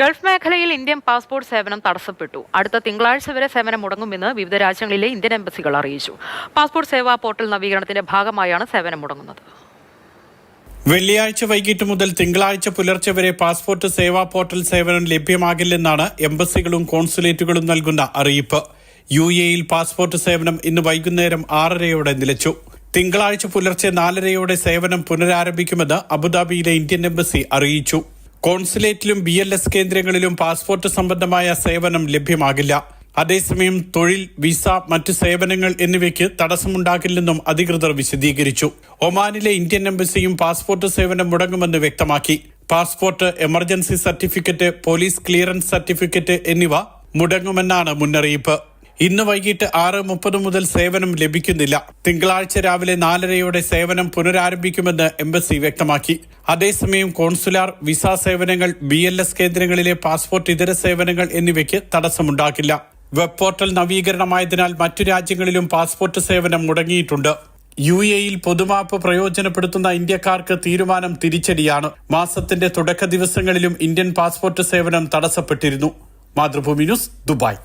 Gulf മേഖലയിൽ Indian passport സേവനം തടസ്സപ്പെട്ടു. അടുത്ത തിങ്കളാഴ്ച വരെ സേവനം മുടങ്ങുമെന്ന് വിവിധ രാജ്യങ്ങളിലെ ഇന്ത്യൻ എംബസികൾ അറിയിച്ചു. പാസ്പോർട്ട് സേവാ പോർട്ടൽ നവീകരണത്തിന്റെ ഭാഗമായാണ് സേവനം മുടങ്ങുന്നത്. വെള്ളിയാഴ്ച വൈകിട്ട് മുതൽ തിങ്കളാഴ്ച പുലർച്ചെ വരെ പാസ്പോർട്ട് സേവാ പോർട്ടൽ സേവനം ലഭ്യമാകില്ലെന്നാണ് എംബസികളും കോൺസുലേറ്റുകളും നൽകുന്ന അറിയിപ്പ്. യു എയിൽ പാസ്പോർട്ട് സേവനം ഇന്ന് വൈകുന്നേരം ആറരയോടെ നിലച്ചു. തിങ്കളാഴ്ച പുലർച്ചെ നാലരയോടെ സേവനം പുനരാരംഭിക്കുമെന്ന് അബുദാബിയിലെ ഇന്ത്യൻ എംബസി അറിയിച്ചു. കോൺസുലേറ്റിലും ബി എൽ എസ് കേന്ദ്രങ്ങളിലും പാസ്പോർട്ട് സംബന്ധമായ സേവനം ലഭ്യമാകില്ല. അതേസമയം തൊഴിൽ വിസ മറ്റു സേവനങ്ങൾ എന്നിവയ്ക്ക് തടസ്സമുണ്ടാകില്ലെന്നും അധികൃതർ വിശദീകരിച്ചു. ഒമാനിലെ ഇന്ത്യൻ എംബസിയും പാസ്പോർട്ട് സേവനം മുടങ്ങുമെന്ന് വ്യക്തമാക്കി. Passport emergency certificate police clearance certificate എന്നിവ മുടങ്ങുമെന്നാണ് മുന്നറിയിപ്പ്. ഇന്ന് വൈകിട്ട് ആറ് മുപ്പത് മുതൽ സേവനം ലഭിക്കുന്നില്ല. തിങ്കളാഴ്ച രാവിലെ നാലരയോടെ സേവനം പുനരാരംഭിക്കുമെന്ന് എംബസി വ്യക്തമാക്കി. അതേസമയം കോൺസുലാർ വിസ സേവനങ്ങൾ ബി കേന്ദ്രങ്ങളിലെ പാസ്പോർട്ട് ഇതര സേവനങ്ങൾ എന്നിവയ്ക്ക് തടസ്സമുണ്ടാക്കില്ല വെബ് പോർട്ടൽ നവീകരണമായതിനാൽ മറ്റു രാജ്യങ്ങളിലും പാസ്പോർട്ട് സേവനം മുടങ്ങിയിട്ടുണ്ട്. യു എയിൽ പൊതുമാപ്പ് പ്രയോജനപ്പെടുത്തുന്ന ഇന്ത്യക്കാർക്ക് തീരുമാനം തിരിച്ചടിയാണ്. മാസത്തിന്റെ തുടക്ക ദിവസങ്ങളിലും ഇന്ത്യൻ പാസ്പോർട്ട് സേവനം തടസ്സപ്പെട്ടിരുന്നു. Mathrubhumi news Dubai.